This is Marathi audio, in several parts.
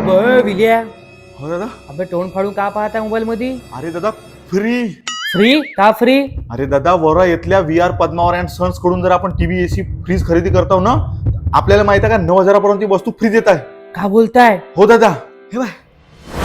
अबे विलिया. हो दादा. अबे तोंड फाडून का पाहता मोबाईल मध्ये अरे दादा फ्री फ्री का फ्री अरे दादा वरा येथल्या व्ही आर पद्मावर अँड सन्सकडून जर आपण टीव्ही एसी फ्रीज खरेदी करतो ना आपल्याला माहीत आहे का नऊ हजारापर्यंत ती वस्तू फ्री देत आहे? का बोलताय? हो दादा. हे बाय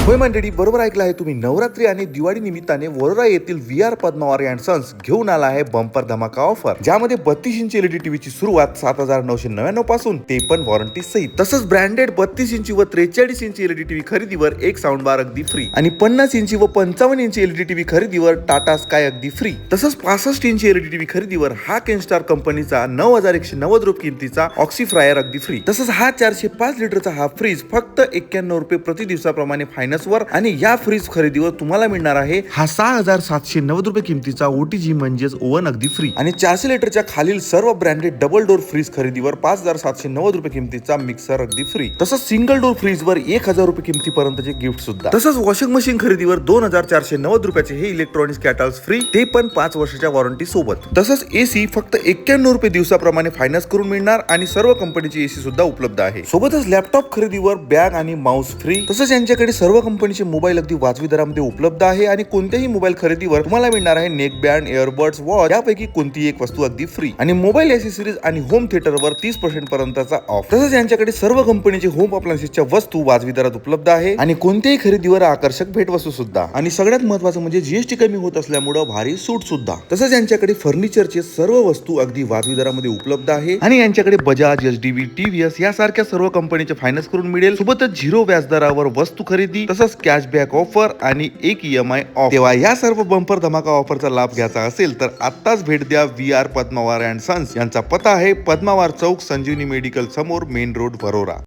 होय मंडळी बरोबर ऐकलं आहे तुम्ही. नवरात्री आणि दिवाळी निमित्ताने वरोरा येथील V R Padmawar and sons घेऊन आला आहे बंपर धमाका ऑफर. ज्यामध्ये बत्तीस इंची एलईडी टीव्हीची सुरुवात सात हजार नऊशे नव्याण्णवपासून ते पण वॉरंटी सहित. तसंच ब्रँडेड बत्तीस इंची व त्रेचाळीस इंची एलईडी टीव्ही खरेदीवर एक साऊंड बार अगदी फ्री आणि पन्नास इंची व पंचावन्न इंची एलईडी टीव्ही खरेदीवर टाटा स्काय अगदी फ्री तसंच पासष्ट इंची एलईडी टीव्ही खरेदीवर हा केनस्टार कंपनीचा नऊ हजार एकशे नव्वद रुपये किमतीचा ऑक्सी फ्रायर अगदी फ्री तसंच हा चारशे पाच लिटरचा हा फ्रीज फक्त एक्क्याण्णव रुपये प्रति दिवसाप्रमाणे फायनल फायनान्सवर आणि या फ्रीज खरेदीवर तुम्हाला मिळणार आहे हा सहा हजार सातशे नव्वद रुपये किमतीचा ओटीजी म्हणजेच ओव्हन अगदी फ्री आणि चारशे लिटरच्या खालील सर्व ब्रँडेड डबल डोर फ्रीज खरेदीवर पाच हजार सातशे नव्वद रुपये किमतीचा मिक्सर अगदी फ्री तसंच सिंगल डोर फ्रीजवर एक हजार रुपये किमतीपर्यंतचे गिफ्ट सुद्धा. तसंच वॉशिंग मशीन खरेदीवर दोन हजार चारशे नव्वद रुपयाचे हे इलेक्ट्रॉनिक्स कॅटल्स फ्री ते पण पाच वर्षाच्या वॉरंटी सोबत. तसंच एसी फक्त एक्क्याण्णव रुपये दिवसाप्रमाणे फायनान्स करून मिळणार आणि सर्व कंपनीची एसी सुद्धा उपलब्ध आहे. सोबतच लॅपटॉप खरेदीवर बॅग आणि माऊस फ्री तसंच यांच्याकडे सर्व कंपनीचे मोबाईल अगदी वाजवी दरामध्ये उपलब्ध आहे आणि कोणत्याही मोबाईल खरेदीवर तुम्हाला मिळणार आहे नेक बँड एअरबड्स वॉच यापैकी कोणतीही एक वस्तू अगदी फ्री आणि मोबाईल एसेसरीज आणि होम थिएटरवर तीस पर्सेंट पर्यंतचा ऑफ तसंच यांच्याकडे सर्व कंपनीचे होम अप्लायन्सेसच्या वस्तू वाजवी दरात उपलब्ध आहे आणि कोणत्याही खरेदीवर आकर्षक भेटवस्तू सुद्धा. आणि सगळ्यात महत्वाचं म्हणजे जीएसटी कमी होत असल्यामुळे भारी सूट सुद्धा. तसंच यांच्याकडे फर्निचरचे सर्व वस्तू अगदी वाजवी दरामध्ये उपलब्ध आहे आणि यांच्याकडे बजाज एचडीबी टीव्हीएस यासारख्या सर्व कंपनीचे फायनान्स करून मिळेल. सोबतच झिरो व्याजदरावर वस्तू खरेदी तसंच कॅशबॅक ऑफर आणि एक ईएमआय ऑफ तेव्हा या सर्व बंपर धमाका ऑफरचा लाभ घ्यायचा असेल तर आत्ताच भेट द्या V R Padmawar and sons यांचा पत्ता आहे पद्मावार चौक संजीवनी मेडिकल समोर मेन रोड वरोरा